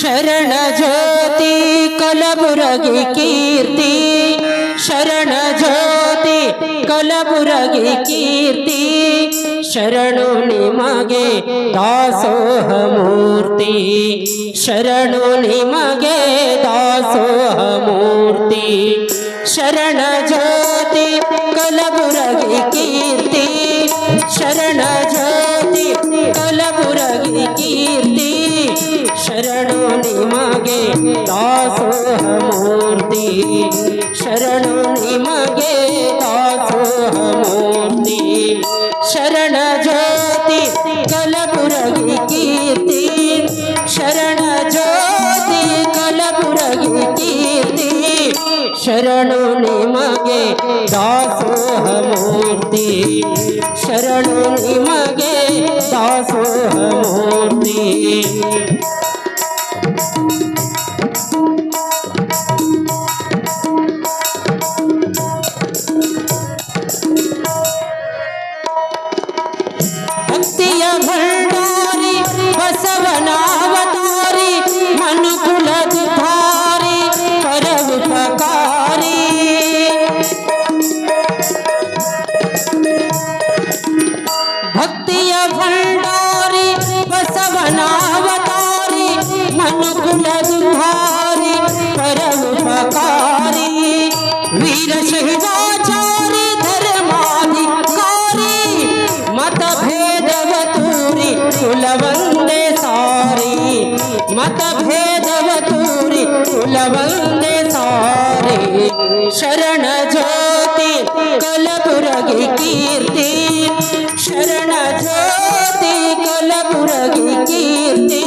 ಶರಣ ಜ್ಯೋತಿ ಕಲಬುರಗಿ ಕೀರ್ತಿ. ಶರಣ ಜ್ಯೋತಿ ಕಲಬುರಗಿ ಕೀರ್ತಿ. ಶರಣು ನಿಮಗೆ ದಾಸೋಹ ಮೂರ್ತಿ ಶರಣು ನಿಮಗೆ ದಾಸೋಹ ಮೂರ್ತಿ ಶರಣ ಜ್ಯೋತಿ ಕಲಬುರಗಿ ಕೀರ್ತಿ. ಶರಣ ಶರಣು ನಿಮಗೆ ದಾಸೋಹ ಮೂರ್ತಿ ಶರಣು ನಿಮಗೆ ದಾಸೋಹ ಮೂರ್ತಿ ಶರಣ ಜ್ಯೋತಿ ಕಲಬುರಗಿ ಕೀರ್ತಿ. ಶರಣ ಜ್ಯೋತಿ ಕಲಬುರಗಿ ಕೀರ್ತಿ. ಶರಣು ನಿಮಗೆ ದಾಸೋಹ ಮೂರ್ತಿ ಶರಣು ನಿಮಗೆ ದಾಸೋಹ ಮೂರ್ತಿ मत भेदव तूरी कुलवंदे सारे। शरण ज्योति, कलपुरगी कीर्ति। शरण ज्योति, कलपुरगी कीर्ति।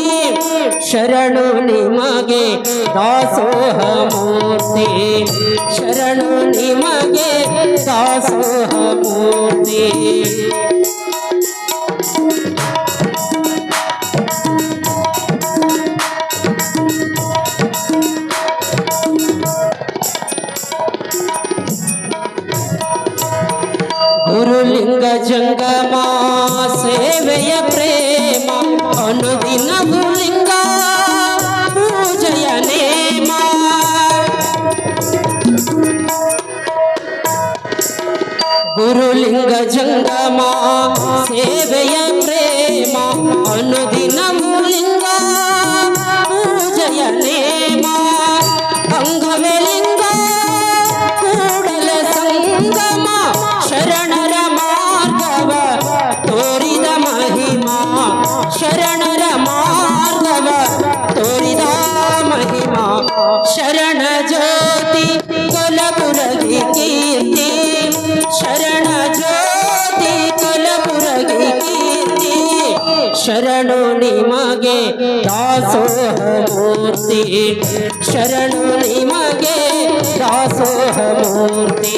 शरणु निमगे दासोह मूर्ति शरणु निमगे दासोह मूर्ति ಗುರುಲಿಂಗ ಜಂಗಮ ಸೇವೆಯ ಪ್ರೇಮ ಅನುದಿನ ಗುರುಲಿಂಗ ಪೂಜೆಯ ನೇಮ ಗುರುಲಿಂಗ ಜಂಗಮ ಸೇವೆಯ ಪ್ರೇಮ ಶರಣ ಜ್ಯೋತಿ ಕೊಲಪುರಗಿ ಕೀರ್ತಿ ಶರಣ ಜ್ಯೋತಿ ಕೊಲಪುರಗಿ ಕೀರ್ತಿ ಶರಣು ನಿಮಗೆ ದಾಸೋಹ ಮೂರ್ತಿ ಶರಣು ನಿಮಗೆ ದಾಸೋಹ ಮೂರ್ತಿ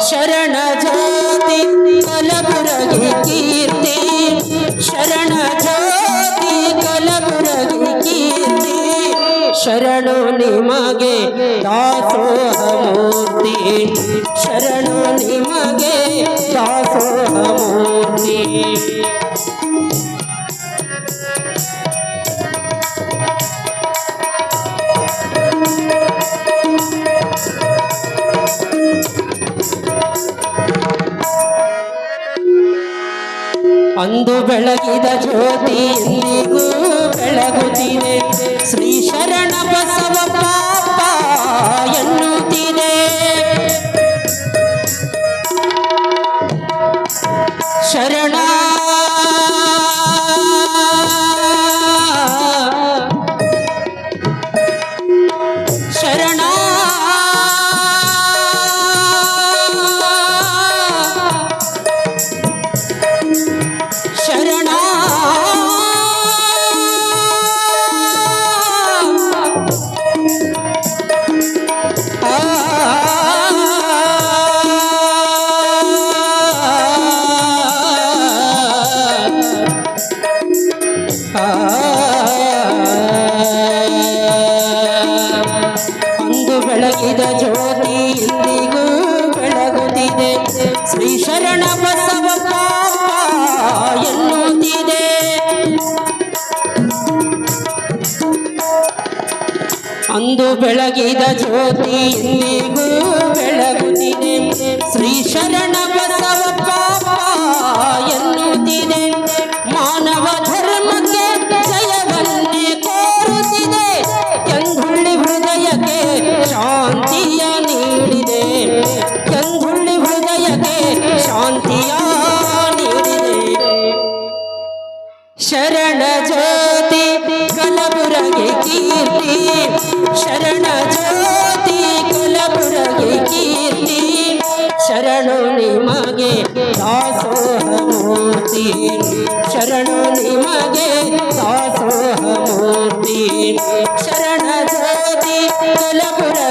ಶರಣ ಜಾತಿ ಕಲಬುರಗಿ ಕೀರ್ತಿ. ಶರಣ ಜಾತಿ ಕಲಬುರಗಿ ಕೀರ್ತಿ. ಶರಣು ನಿಮಗೆ ದಾಸೋಹ ಮೂರ್ತಿ. ಅಂದು ಬೆಳಗಿದ ಜ್ಯೋತಿ ಎಂದಿಗೂ ಬೆಳಗುತ್ತಿದೆ. ಶ್ರೀ ಶರಣ ಬಸವ ಪಾಪ ಎನ್ನುತ್ತಿದೆ ಬೆಳಗಿದ ಜ್ಯೋತಿ ಇಂದಿಗೂ ಬೆಳಗುತ್ತಿದೆ. ಶ್ರೀ ಶರಣ ಬಸವ ಎನ್ನುತ್ತಿದೆ. ಅಂದು ಬೆಳಗಿದ ಜ್ಯೋತಿ ಇಂದಿಗೂ ಬೆಳಗುತ್ತಿದೆ. ಶ್ರೀ ಶರಣ शरण ज्योती कलबुरगी कीर्ति। शरण ज्योती कलबुरगी कीर्ति। शरणोनी मागे दासो मूर्ती शरणोनी मागे दासो शरण ज्योती कलबुरगी